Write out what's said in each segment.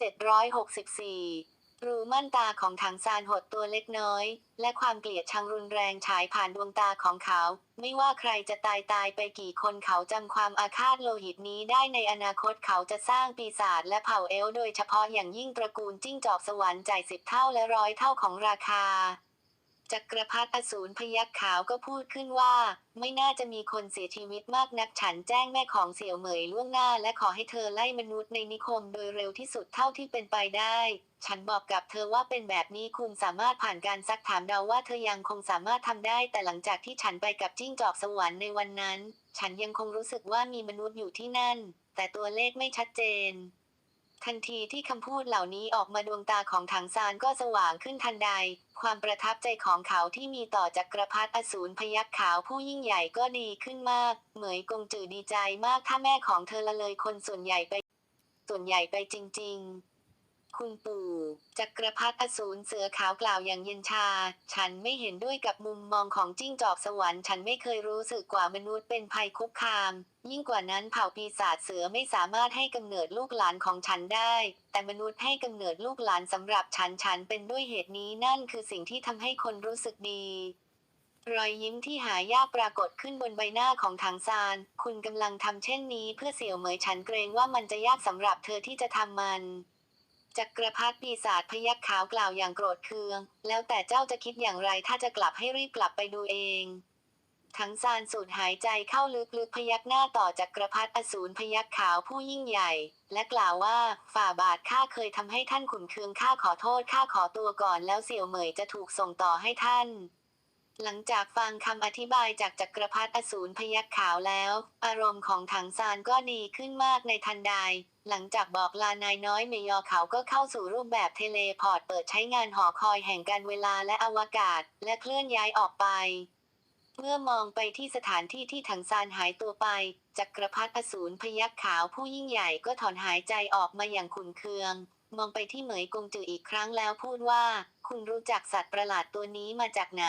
764 รูม่านตาของถังซานหดตัวเล็กน้อย และความเกลียดชังรุนแรงฉายผ่านดวงตาของเขา ไม่ว่าใครจะตายตายไปกี่คนเขาจำความอาฆาตโลหิตนี้ได้ในอนาคตเขาจะสร้างปีศาจและเผ่าเอลโดยเฉพาะอย่างยิ่งตระกูลจิ้งจอกสวรรค์จ่ายสิบเท่าและร้อยเท่าของราคา จักรพรรดิอสูรพยักขาวก็พูดขึ้นว่า ไม่น่าจะมีคนเสียชีวิตมากนักฉันแจ้งแม่ของเสี่ยวเหมยล่วงหน้า และขอให้เธอไล่มนุษย์ในนิคมโดยเร็วที่สุดเท่าที่เป็นไปได้ ฉันบอกกับเธอว่าเป็นแบบนี้คุณสามารถผ่านการซักถามเดาว่าเธอยังคงสามารถทำได้ แต่หลังจากที่ฉันไปกับจิ้งจอกสวรรค์ในวันนั้น ฉันยังคงรู้สึกว่ามีมนุษย์อยู่ที่นั่น แต่ตัวเลขไม่ชัดเจน ทันทีที่คำพูดเหล่านี้ออกมาดวงตาของถังซานก็สว่างขึ้นทันใด ความประทับใจของเขาที่มีต่อจักรพรรดิอสูรพยักขาวผู้ยิ่งใหญ่ก็ดีขึ้นมาก เหมยกงจือดีใจมากถ้าแม่ของเธอละเลยคนส่วนใหญ่ไป ส่วนใหญ่ไปจริง ๆ คุณปู่จักรพรรดิอสูรเสือขาวกล่าวอย่างเย็นชา ฉันไม่เห็นด้วยกับมุมมองของจิ้งจอกสวรรค์ฉันไม่เคยรู้สึกกว่ามนุษย์เป็นภัยคุกคาม ยิ่งกว่านั้นเผ่าปีศาจเสือไม่สามารถให้กำเนิดลูกหลานของฉันได้ แต่มนุษย์ให้กำเนิดลูกหลานสำหรับฉันฉันเป็นด้วยเหตุนี้นั่นคือสิ่งที่ทำให้คนรู้สึกดีรอยยิ้มที่หายากปรากฏขึ้นบนใบหน้าของถังซาน คุณกำลังทำเช่นนี้เพื่อเสี่ยวเหมยฉันเกรงว่ามันจะยากสำหรับเธอที่จะทำมัน จักรพรรดิปีศาจพยักขาวกล่าวอย่างโกรธเคือง แล้วแต่เจ้าจะคิดอย่างไรถ้าจะกลับให้รีบกลับไปดูเองทั้งซานสูดหายใจเข้าลึกๆพยักหน้าต่อจักรพรรดิอสูรพยักขาวผู้ยิ่งใหญ่ และกล่าวว่าฝ่าบาทข้าเคยทำให้ท่านขุนเคืองข้าขอโทษข้าขอตัวก่อนแล้วเสี่ยวเหมยจะถูกส่งต่อให้ท่าน หลังจากฟังคำอธิบายจากจักรพรรดิอสูรพยักขาวแล้ว อารมณ์ของถังซานก็ดีขึ้นมากในทันใด หลังจากบอกลานายน้อยเมยอเขาก็เข้าสู่รูปแบบเทเลพอร์ตเปิดใช้งานหอคอยแห่งการเวลาและอวกาศ และเคลื่อนย้ายออกไป เมื่อมองไปที่สถานที่ที่ถังซานหายตัวไป จักรพรรดิอสูรพยักขาวผู้ยิ่งใหญ่ก็ถอนหายใจออกมาอย่างขุนเคือง มองไปที่เหมยกงจืออีกครั้งแล้วพูดว่า คุณรู้จักสัตว์ประหลาดตัวนี้มาจากไหน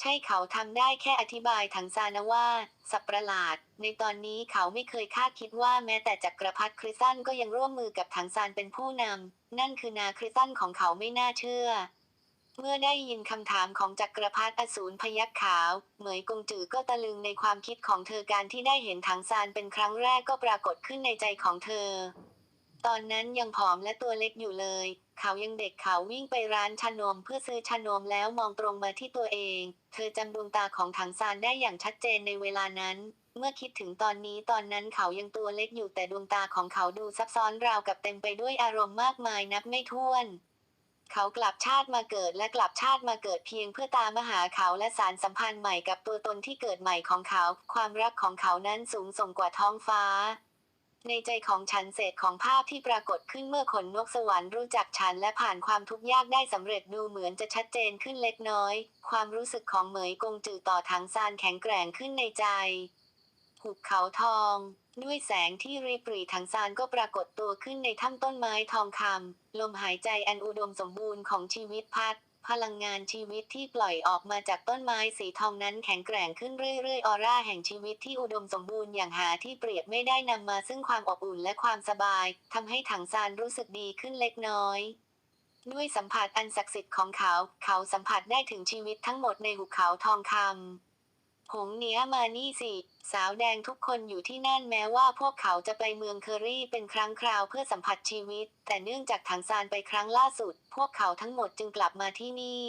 ใช่เขาทำได้แค่อธิบายถังซานะว่า สัตว์ประหลาด ในตอนนี้เขาไม่เคยคาดคิดว่าแม้แต่จักรพรรดิคริสตันก็ยังร่วมมือกับถังซานเป็นผู้นำนั่นคือนาคริสตันของเขาไม่น่าเชื่อ เมื่อได้ยินคำถามของจักรพรรดิอสูรพยักขาว เหมยกงจือก็ตะลึงในความคิดของเธอการที่ได้เห็นถังซานเป็นครั้งแรกก็ปรากฏขึ้นในใจของเธอ ตอนนั้นยังผอมและตัวเล็กอยู่เลย เขายังเด็กเขาวิ่งไปร้านชานมเพื่อซื้อชานมแล้วมองตรงมาที่ตัวเอง เธอจำดวงตาของถังซานได้อย่างชัดเจนในเวลานั้น เมื่อคิดถึงตอนนี้ตอนนั้นเขายังตัวเล็กอยู่แต่ดวงตาของเขาดูซับซ้อนราวกับเต็มไปด้วยอารมณ์มากมายนับไม่ถ้วน เขากลับชาติมาเกิดและกลับชาติมาเกิดเพียงเพื่อตามหาเขาและสารสัมพันธ์ใหม่กับตัวตนที่เกิดใหม่ของเขา ความรักของเขานั้นสูงส่งกว่าท้องฟ้า ในใจของฉันเศษของภาพที่ปรากฏขึ้นเมื่อขนนกสวรรค์รู้จักฉันและผ่านความทุกข์ยากได้สำเร็จดูเหมือนจะชัดเจนขึ้นเล็กน้อย ความรู้สึกของเหมยกงจือต่อถังซานแข็งแกร่งขึ้นในใจ หุบเขาทอง ด้วยแสงที่ริบหรี่ถังซานก็ปรากฏตัวขึ้นในถ้ำต้นไม้ทองคำลมหายใจอันอุดมสมบูรณ์ของชีวิตพัด พลังงานชีวิตที่ปล่อยออกมาจากต้นไม้สีทองนั้นแข็งแกร่งขึ้นเรื่อยๆ ออร่าแห่งชีวิตที่อุดมสมบูรณ์อย่างหาที่เปรียบไม่ได้นำมาซึ่งความอบอุ่นและความสบายทำให้ถังซานรู้สึกดีขึ้นเล็กน้อย ด้วยสัมผัสอันศักดิ์สิทธิ์ของเขา เขาสัมผัสได้ถึงชีวิตทั้งหมดในหุบเขาทองคำ หงเนี้ยมานี่สิ สาวแดงทุกคนอยู่ที่นั่นแม้ว่าพวกเขาจะไปเมืองเคอรี่เป็นครั้งคราวเพื่อสัมผัสชีวิต แต่เนื่องจากถังซานไปครั้งล่าสุด พวกเขาทั้งหมดจึงกลับมาที่นี่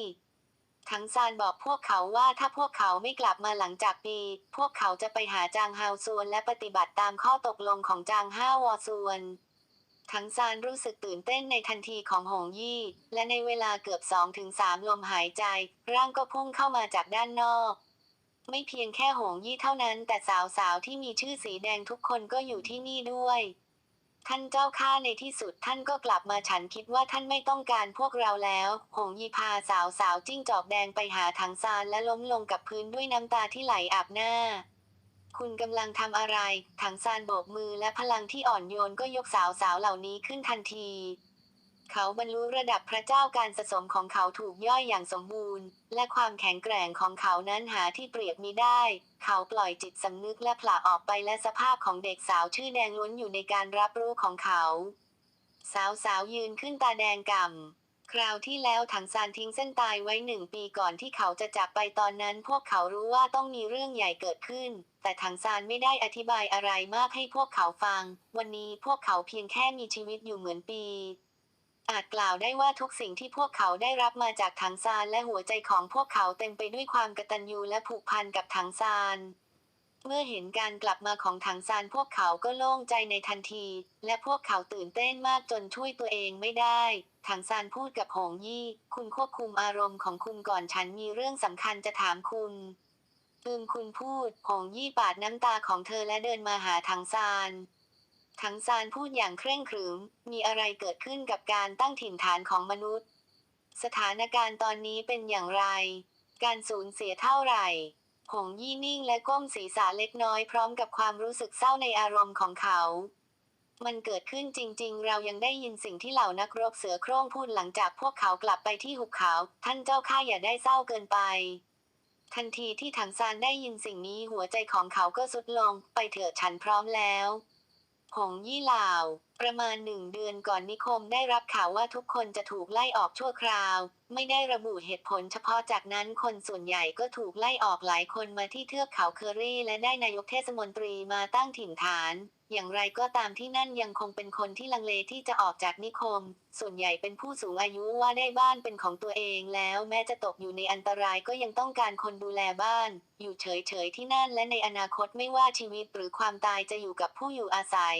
ถังซานบอกพวกเขาว่าถ้าพวกเขาไม่กลับมาหลังจากปี พวกเขาจะไปหาจางฮาวซวนและปฏิบัติตามข้อตกลงของจางห้าวอซวนถังซานรู้สึกตื่นเต้นในทันทีของหงยี่ และในเวลาเกือบสองถึงสามลมหายใจ ร่างก็พุ่งเข้ามาจากด้านนอก ไม่เพียงแค่หงยี่เท่านั้น แต่สาวๆที่มีชื่อสีแดงทุกคนก็อยู่ที่นี่ด้วย ท่านเจ้าข้าในที่สุดท่านก็กลับมาฉันคิดว่าท่านไม่ต้องการพวกเราแล้ว หงยีพาสาวสาวๆจิ้งจอกแดงไปหาถังซานและล้มลงกับพื้นด้วยน้ำตาที่ไหลอาบหน้า คุณกำลังทำอะไรถังซานโบกมือและพลังที่อ่อนโยนก็ยกสาวสาวๆเหล่านี้ขึ้นทันที เขาบรรลุระดับพระเจ้าการสะสมของเขาถูกย่อยอย่างสมบูรณ์ และความแข็งแกร่งของเขานั้นหาที่เปรียบมิได้ เขาปล่อยจิตสำนึกและผละออกไปและสภาพของเด็กสาวชื่อแดงล้วนอยู่ในการรับรู้ของเขา สาวสาวยืนขึ้นตาแดงก่ำคราวที่แล้วถังซานทิ้งเส้นตายไว้หนึ่งปีก่อนที่เขาจะจากไปตอนนั้น พวกเขารู้ว่าต้องมีเรื่องใหญ่เกิดขึ้น แต่ถังซานไม่ได้อธิบายอะไรมากให้พวกเขาฟัง วันนี้พวกเขาเพียงแค่มีชีวิตอยู่เหมือนปี อาจกล่าวได้ว่าทุกสิ่งที่พวกเขาได้รับมาจากถังซานและหัวใจของพวกเขาเต็มไปด้วยความกตัญญูและผูกพันกับถังซาน เมื่อเห็นการกลับมาของถังซานพวกเขาก็โล่งใจในทันที และพวกเขาตื่นเต้นมากจนช่วยตัวเองไม่ได้ ถังซานพูดกับหงยี่ คุณควบคุมอารมณ์ของคุณก่อนฉันมีเรื่องสำคัญจะถามคุณอืมคุณพูดหงยี่ปาดน้ำตาของเธอและเดินมาหาถังซาน ถังซานพูดอย่างเคร่งขรึม มีอะไรเกิดขึ้นกับการตั้งถิ่นฐานของมนุษย์ สถานการณ์ตอนนี้เป็นอย่างไร การสูญเสียเท่าไหร่ หงยี่นิ่งและก้มศีรษะเล็กน้อยพร้อมกับความรู้สึกเศร้าในอารมณ์ของเขา มันเกิดขึ้นจริง ๆ เรายังได้ยินสิ่งที่เหล่านักรบเสือโคร่งพูดหลังจากพวกเขากลับไปที่หุบเขา ท่านเจ้าข้าอย่าได้เศร้าเกินไปทันทีที่ถังซานได้ยินสิ่งนี้หัวใจของเขาก็สุดลง ไปเถอะฉันพร้อมแล้ว หงยี่หล่าว ประมาณหนึ่งเดือนก่อนนิคมได้รับข่าวว่าทุกคนจะถูกไล่ออกชั่วคราว ไม่ได้ระบุเหตุผลเฉพาะจากนั้นคนส่วนใหญ่ก็ถูกไล่ออกหลายคนมาที่เทือกเขาเคอรี่ และได้นายกเทศมนตรีมาตั้งถิ่นฐาน อย่างไรก็ตามที่นั่นยังคงเป็นคนที่ลังเลที่จะออกจากนิคม ส่วนใหญ่เป็นผู้สูงอายุว่าได้บ้านเป็นของตัวเองแล้วแม้จะตกอยู่ในอันตรายก็ยังต้องการคนดูแลบ้าน อยู่เฉยๆที่นั่นและในอนาคตไม่ว่าชีวิตหรือความตายจะอยู่กับผู้อยู่อาศัย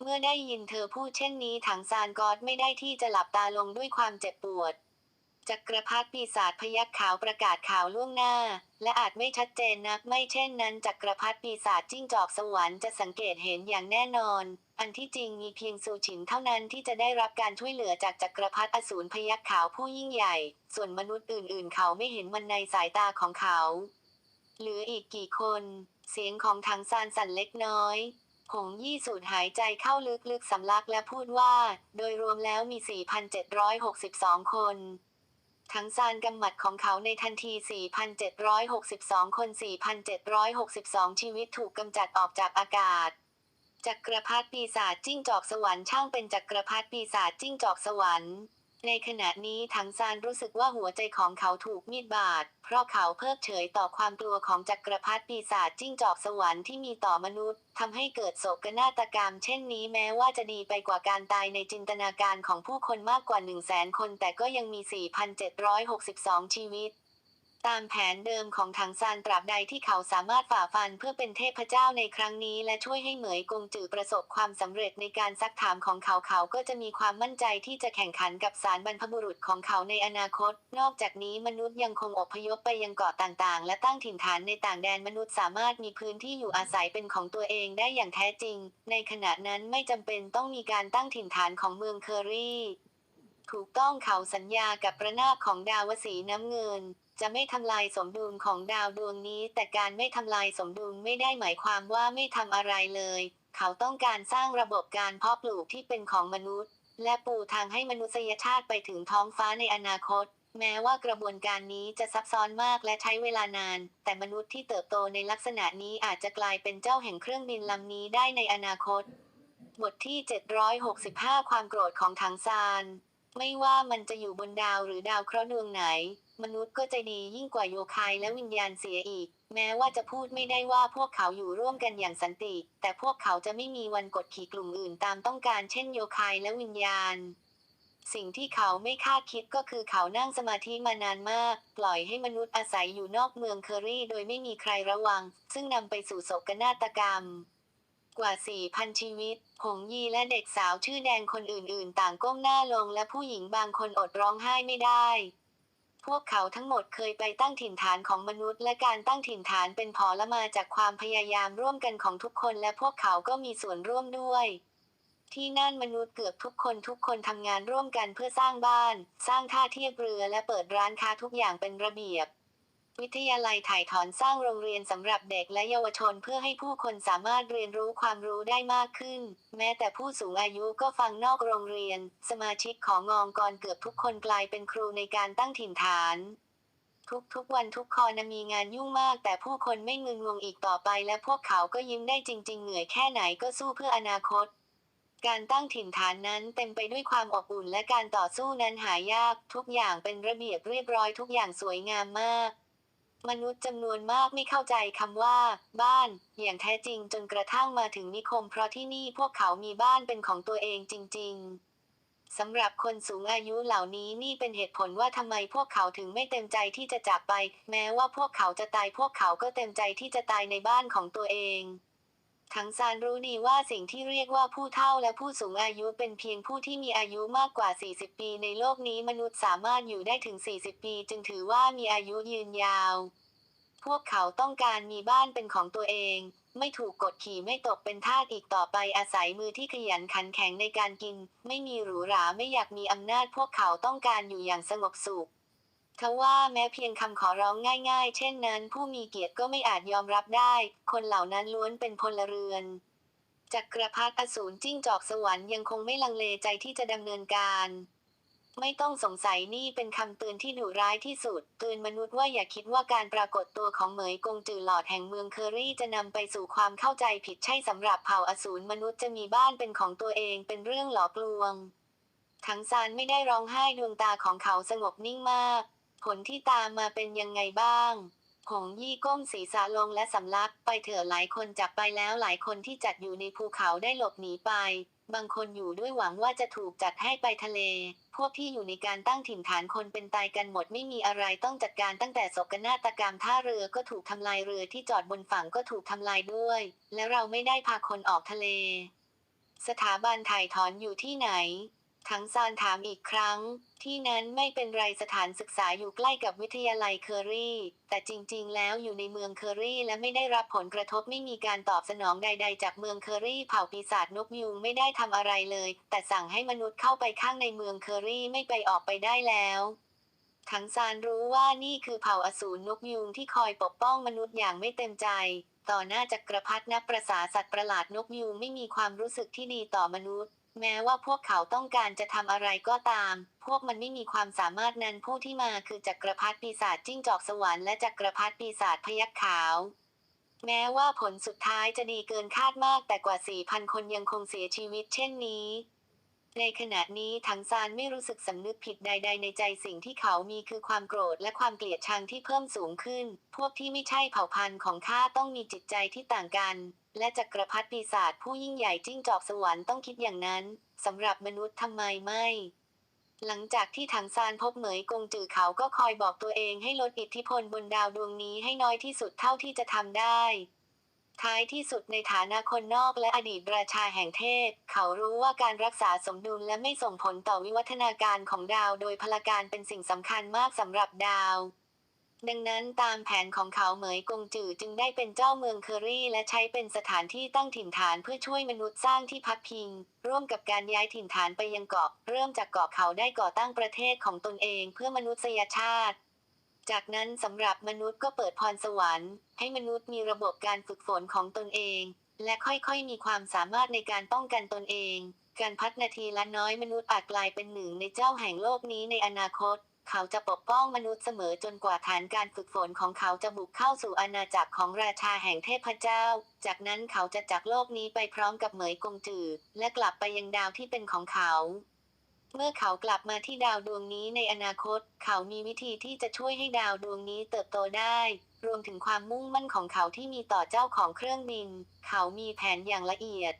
เมื่อได้ยินเธอพูดเช่นนี้ถังซานกอดไม่ได้ที่จะหลับตาลงด้วยความเจ็บปวด จักรพรรดิปีศาจพยักขาวประกาศข่าวล่วงหน้า และอาจไม่ชัดเจนนักไม่เช่นนั้นจักรพรรดิปีศาจจิ้งจอกสวรรค์จะสังเกตเห็นอย่างแน่นอน อันที่จริงมีเพียงซูฉินเท่านั้นที่จะได้รับการช่วยเหลือจากจักรพรรดิอสูรพยักขาวผู้ยิ่งใหญ่ ส่วนมนุษย์อื่นๆ เขาไม่เห็นมันในสายตาของเขา เหลืออีกกี่คน เสียงของถังซานสั่นเล็กน้อยหงยี่สูดหายใจเข้าลึกๆสำลักและพูดว่า โดยรวมแล้วมี 4,762 คน ทั้งซานกำหมัดของเขาในทันที 4,762 คน 4,762 ชีวิตถูกกำจัดออกจากอากาศจักรพรรดิปีศาจจิ้งจอกสวรรค์ช่างเป็นจักรพรรดิปีศาจจิ้งจอกสวรรค์ ในขณะนี้ถังซานรู้สึกว่าหัวใจของเขาถูกมีดบาด เพราะเขาเพิกเฉยต่อความกลัวของจักรพรรดิปีศาจจิ้งจอกสวรรค์ที่มีต่อมนุษย์ทำให้เกิดโศกนาฏกรรม เช่นนี้แม้ว่าจะดีไปกว่าการตายในจินตนาการของผู้คนมากกว่า 1 0 0 0 0แสนคน แต่ก็ยังมี 4,762 ชีวิต ตามแผนเดิมของถังซานตราบใดที่เขาสามารถฝ่าฟันเพื่อเป็นเทพเจ้าในครั้งนี้ และช่วยให้เหมยกงจือประสบความสำเร็จในการซักถามของเขาเขาก็จะมีความมั่นใจที่จะแข่งขันกับสารบรรพบุรุษของเขาในอนาคต นอกจากนี้มนุษย์ยังคงอพยพไปยังเกาะต่างๆ และตั้งถิ่นฐานในต่างแดนมนุษย์สามารถมีพื้นที่อยู่อาศัยเป็นของตัวเองได้อย่างแท้จริง ในขณะนั้นไม่จำเป็นต้องมีการตั้งถิ่นฐานของเมืองเคอรี่ ถูกต้องเขาสัญญากับประนาคของดาวสีน้ำเงิน จะไม่ทำลายสมดุลของดาวดวงนี้ แต่การไม่ทำลายสมดุลไม่ได้หมายความว่าไม่ทำอะไรเลย เขาต้องการสร้างระบบการเพาะปลูกที่เป็นของมนุษย์ และปูทางให้มนุษยชาติไปถึงท้องฟ้าในอนาคต แม้ว่ากระบวนการนี้จะซับซ้อนมากและใช้เวลานาน แต่มนุษย์ที่เติบโตในลักษณะนี้อาจจะกลายเป็นเจ้าแห่งเครื่องบินลำนี้ได้ในอนาคต บทที่ 765 ความโกรธของถังซาน ไม่ว่ามันจะอยู่บนดาวหรือดาวเคราะห์ดวงไหน มนุษย์ก็ใจดียิ่งกว่าโยคายและวิญญาณเสียอีก แม้ว่าจะพูดไม่ได้ว่าพวกเขาอยู่ร่วมกันอย่างสันติ แต่พวกเขาจะไม่มีวันกดขี่กลุ่มอื่นตามต้องการเช่นโยคายและวิญญาณ สิ่งที่เขาไม่คาดคิดก็คือเขานั่งสมาธิมานานมาก ปล่อยให้มนุษย์อาศัยอยู่นอกเมืองเคอรี่ โดยไม่มีใครระวัง ซึ่งนำไปสู่โศกนาฏกรรม กว่า 4,000 ชีวิต หงยีและเด็กสาวชื่อแดงคนอื่นๆ ต่างก้มหน้าลงและผู้หญิงบางคนอดร้องไห้ไม่ได้พวกเขาทั้งหมดเคยไปตั้งถิ่นฐานของมนุษย์ และการตั้งถิ่นฐานเป็นผละมาจากความพยายามร่วมกันของทุกคน และพวกเขาก็มีส่วนร่วมด้วย ที่นั่นมนุษย์เกือบทุกคนทุกคนทำงานร่วมกันเพื่อสร้างบ้าน สร้างท่าเทียบเรือและเปิดร้านค้าทุกอย่างเป็นระเบียบ วิทยาลัยถ่ายถอนสร้างโรงเรียนสำหรับเด็กและเยาวชนเพื่อให้ผู้คนสามารถเรียนรู้ความรู้ได้มากขึ้น แม้แต่ผู้สูงอายุก็ฟังนอกโรงเรียน สมาชิกของงองกรเกือบทุกคนกลายเป็นครูในการตั้งถิ่นฐาน ทุกๆวันทุกคอนมีงานยุ่งมาก แต่ผู้คนไม่มึนงงอีกต่อไป และพวกเขาก็ยิ้มได้จริง ๆ เหนื่อยแค่ไหนก็สู้เพื่ออนาคตการตั้งถิ่นฐานนั้นเต็มไปด้วยความอบอุ่นและการต่อสู้นั้นหายาก ทุกอย่างเป็นระเบียบเรียบร้อยทุกอย่างสวยงามมาก มนุษย์จำนวนมากไม่เข้าใจคำว่า บ้าน อย่างแท้จริงจนกระทั่งมาถึงนิคม เพราะที่นี่พวกเขามีบ้านเป็นของตัวเองจริง ๆสำหรับคนสูงอายุเหล่านี้นี่เป็นเหตุผลว่าทำไมพวกเขาถึงไม่เต็มใจที่จะจากไป แม้ว่าพวกเขาจะตายพวกเขาก็เต็มใจที่จะตายในบ้านของตัวเอง ทั้งซานรู้ดีว่าสิ่งที่เรียกว่าผู้เฒ่าและผู้สูงอายุเป็นเพียงผู้ที่มีอายุมากกว่า 40 ปีในโลกนี้มนุษย์สามารถอยู่ได้ถึง 40 ปี จึงถือว่ามีอายุยืนยาว พวกเขาต้องการมีบ้านเป็นของตัวเอง ไม่ถูกกดขี่ไม่ตกเป็นทาสอีกต่อไปอาศัยมือที่ขยันขันแข็งในการกิน ไม่มีหรูหราไม่อยากมีอำนาจพวกเขาต้องการอยู่อย่างสงบสุข ทว่าแม้เพียงคำขอร้องง่าย ๆ เช่นนั้น ผู้มีเกียรติก็ไม่อาจยอมรับได้ คนเหล่านั้นล้วนเป็นพลเรือนจักรพรรดิอสูรจิ้งจอกสวรรค์ยังคงไม่ลังเลใจที่จะดำเนินการ ไม่ต้องสงสัยนี่เป็นคำเตือนที่ดุร้ายที่สุด เตือนมนุษย์ว่าอย่าคิดว่าการปรากฏตัวของเหมยกงจือหลอดแห่งเมืองเคอรี่จะนำไปสู่ความเข้าใจผิดใช่สำหรับเผ่าอสูรมนุษย์จะมีบ้านเป็นของตัวเองเป็นเรื่องหลอกลวง ทั้งซานไม่ได้ร้องไห้ดวงตาของเขาสงบนิ่งมาก ผลที่ตามมาเป็นยังไงบ้าง หงยี่ก้มศีรษะลงและสำลักไปเถอะหลายคนจากไปแล้วหลายคนที่จัดอยู่ในภูเขาได้หลบหนีไป บางคนอยู่ด้วยหวังว่าจะถูกจัดให้ไปทะเล พวกที่อยู่ในการตั้งถิ่นฐานคนเป็นตายกันหมดไม่มีอะไรต้องจัดการตั้งแต่ศกนาฏกรรมท่าเรือก็ถูกทำลายเรือที่จอดบนฝั่งก็ถูกทำลายด้วย และเราไม่ได้พาคนออกทะเล สถาบันถ่ายถอนอยู่ที่ไหน ทั้งซานถามอีกครั้ง ที่นั้นไม่เป็นไรสถานศึกษาอยู่ใกล้กับวิทยาลัยเคอรี่ แต่จริงๆ แล้วอยู่ในเมืองเคอรี่และไม่ได้รับผลกระทบไม่มีการตอบสนองใด ๆ จากเมืองเคอรี่เผ่าปีศาจนกยูงไม่ได้ทำอะไรเลย แต่สั่งให้มนุษย์เข้าไปข้างในเมืองเคอรี่ไม่ไปออกไปได้แล้วทั้งซานรู้ว่านี่คือเผ่าอสูรนกยูงที่คอยปกป้องมนุษย์อย่างไม่เต็มใจ ต่อหน้าจักรพรรดินับประสาสัตว์ประหลาดนกยูงไม่มีความรู้สึกที่ดีต่อมนุษย์ แม้ว่าพวกเขาต้องการจะทำอะไรก็ตาม พวกมันไม่มีความสามารถนั้นผู้ที่มาคือจักรพรรดิปีศาจจิ้งจอกสวรรค์และจักรพรรดิปีศาจพยัคฆ์ขาว แม้ว่าผลสุดท้ายจะดีเกินคาดมากแต่กว่า 4,000 คนยังคงเสียชีวิตเช่นนี้ ในขณะนี้ถังซานไม่รู้สึกสำนึกผิดใด ๆ ในใจสิ่งที่เขามีคือความโกรธและความเกลียดชังที่เพิ่มสูงขึ้น พวกที่ไม่ใช่เผ่าพันธุ์ของข้าต้องมีจิตใจที่ต่างกัน และจักรพรรดิปีศาจผู้ยิ่งใหญ่จิ้งจอกสวรรค์ต้องคิดอย่างนั้นสำหรับมนุษย์ทำไมไม่ หลังจากที่ถังซานพบเหมยกงจือเขาก็คอยบอกตัวเองให้ลดอิทธิพลบนดาวดวงนี้ให้น้อยที่สุดเท่าที่จะทำได้ ท้ายที่สุดในฐานะคนนอกและอดีตราชาแห่งเทพ เขารู้ว่าการรักษาสมดุลและไม่ส่งผลต่อวิวัฒนาการของดาวโดยพลการเป็นสิ่งสำคัญมากสำหรับดาว ดังนั้นตามแผนของเขาเหมยกงจือจึงได้เป็นเจ้าเมืองเคอรี่ และใช้เป็นสถานที่ตั้งถิ่นฐานเพื่อช่วยมนุษย์สร้างที่พักพิง ร่วมกับการย้ายถิ่นฐานไปยังเกาะ เริ่มจากเกาะเขาได้ก่อตั้งประเทศของตนเองเพื่อมนุษยชาติ จากนั้นสำหรับมนุษย์ก็เปิดพรสวรรค์ ให้มนุษย์มีระบบการฝึกฝนของตนเอง และค่อยๆ มีความสามารถในการป้องกันตนเอง การพัฒนาทีละน้อยมนุษย์อาจกลายเป็นหนึ่งในเจ้าแห่งโลกนี้ในอนาคต เขาจะปกป้องมนุษย์เสมอจนกว่าฐานการฝึกฝนของเขาจะบุกเข้าสู่อาณาจักรของราชาแห่งเทพเจ้า จากนั้นเขาจะจากโลกนี้ไปพร้อมกับเหมยกงจือ และกลับไปยังดาวที่เป็นของเขา เมื่อเขากลับมาที่ดาวดวงนี้ในอนาคต เขามีวิธีที่จะช่วยให้ดาวดวงนี้เติบโตได้ รวมถึงความมุ่งมั่นของเขาที่มีต่อเจ้าของเครื่องบิน เขามีแผนอย่างละเอียด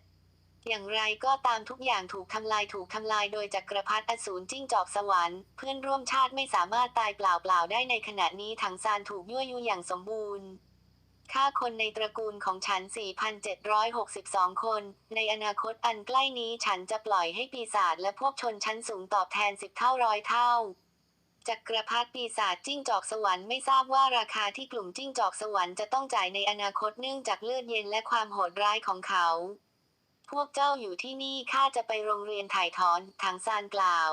อย่างไรก็ตามทุกอย่างถูกทำลายถูกทำลายโดยจักรพรรดิอสูรจิ้งจอกสวรรค์เพื่อนร่วมชาติไม่สามารถตายเปล่าๆได้ในขณะนี้ถังซานถูกยั่วยุอย่างสมบูรณ์ฆ่าคนในตระกูลของฉัน 4,762 คน ในอนาคตอันใกล้นี้ฉันจะปล่อยให้ปีศาจและพวกชนชั้นสูงตอบแทนสิบเท่าร้อยเท่า จักรพรรดิปีศาจจิ้งจอกสวรรค์ไม่ทราบว่าราคาที่กลุ่มจิ้งจอกสวรรค์จะต้องจ่ายในอนาคตเนื่องจากเลือดเย็นและความโหดร้ายของเขา พวกเจ้าอยู่ที่นี่ข้าจะไปโรงเรียนถ่ายถอนทางซานกล่าว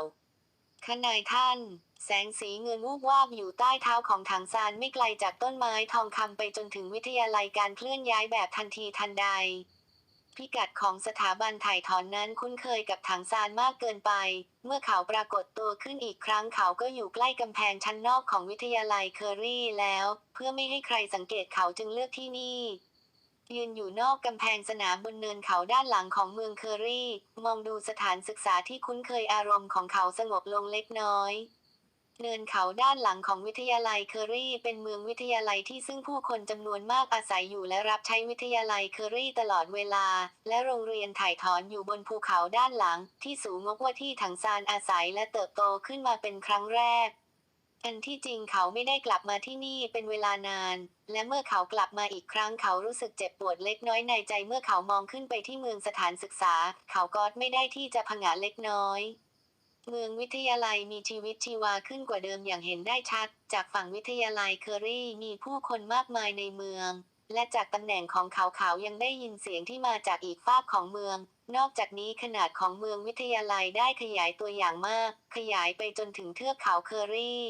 ขนายท่าน แสงสีเงินวูบวาบอยู่ใต้เท้าของถังซานไม่ไกลจากต้นไม้ทองคำไปจนถึงวิทยาลัยการเคลื่อนย้ายแบบทันทีทันใด พิกัดของสถาบันถ่ายถอนนั้นคุ้นเคยกับถังซานมากเกินไป เมื่อเขาปรากฏตัวขึ้นอีกครั้งเขาก็อยู่ใกล้กำแพงชั้นนอกของวิทยาลัยเคอรี่แล้ว เพื่อไม่ให้ใครสังเกตเขาจึงเลือกที่นี่ ยืนอยู่นอกกำแพงสนามบนเนินเขาด้านหลังของเมืองเคอรี่ มองดูสถานศึกษาที่คุ้นเคยอารมณ์ของเขาสงบลงเล็กน้อย เนินเขาด้านหลังของวิทยาลัยเคอรี่เป็นเมืองวิทยาลัยที่ซึ่งผู้คนจำนวนมากอาศัยอยู่และรับใช้วิทยาลัยเคอรี่ตลอดเวลา และโรงเรียนถ่ายถอนอยู่บนภูเขาด้านหลัง ที่สูงงกว่าที่ถังซานอาศัยและเติบโตขึ้นมาเป็นครั้งแรก อันที่จริงเขาไม่ได้กลับมาที่นี่เป็นเวลานาน และเมื่อเขากลับมาอีกครั้งเขารู้สึกเจ็บปวดเล็กน้อยในใจเมื่อเขามองขึ้นไปที่เมืองสถานศึกษา เขาก็ไม่ได้ที่จะผงะเล็กน้อย เมืองวิทยาลัยมีชีวิตชีวาขึ้นกว่าเดิมอย่างเห็นได้ชัด จากฝั่งวิทยาลัยเคอรี่มีผู้คนมากมายในเมือง และจากตำแหน่งของเขาเขายังได้ยินเสียงที่มาจากอีกฝากของเมืองนอกจากนี้ขนาดของเมืองวิทยาลัยได้ขยายตัวอย่างมาก ขยายไปจนถึงเทือกเขาเคอรี่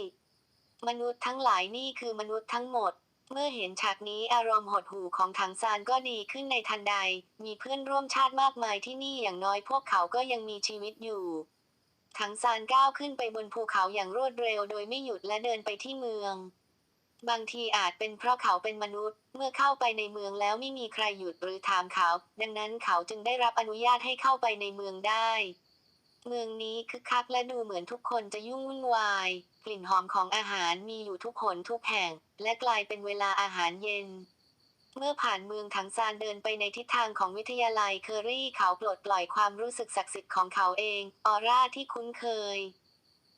มนุษย์ทั้งหลายนี่คือมนุษย์ทั้งหมด เมื่อเห็นฉากนี้อารมณ์หดหู่ของถังซานก็ดีขึ้นในทันใด มีเพื่อนร่วมชาติมากมายที่นี่อย่างน้อยพวกเขาก็ยังมีชีวิตอยู่ถังซานก้าวขึ้นไปบนภูเขาอย่างรวดเร็วโดยไม่หยุดและเดินไปที่เมือง บางทีอาจเป็นเพราะเขาเป็นมนุษย์ เมื่อเข้าไปในเมืองแล้วไม่มีใครหยุดหรือถามเขา ดังนั้นเขาจึงได้รับอนุญาตให้เข้าไปในเมืองได้ เมืองนี้คึกคักและดูเหมือนทุกคนจะยุ่งวุ่นวาย กลิ่นหอมของอาหารมีอยู่ทุกหนทุกแห่ง และกลายเป็นเวลาอาหารเย็น เมื่อผ่านเมืองถังซานเดินไปในทิศทางของวิทยาลัยเคอรี่เขาปลดปล่อยความรู้สึกศักดิ์สิทธิ์ของเขาเอง ออร่าที่คุ้นเคย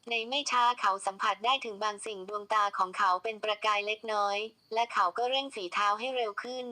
ในไม่ช้าเขาสัมผัสได้ถึงบางสิ่งดวงตาของเขาเป็นประกายเล็กน้อย และเขาก็เร่งฝีเท้าให้เร็วขึ้น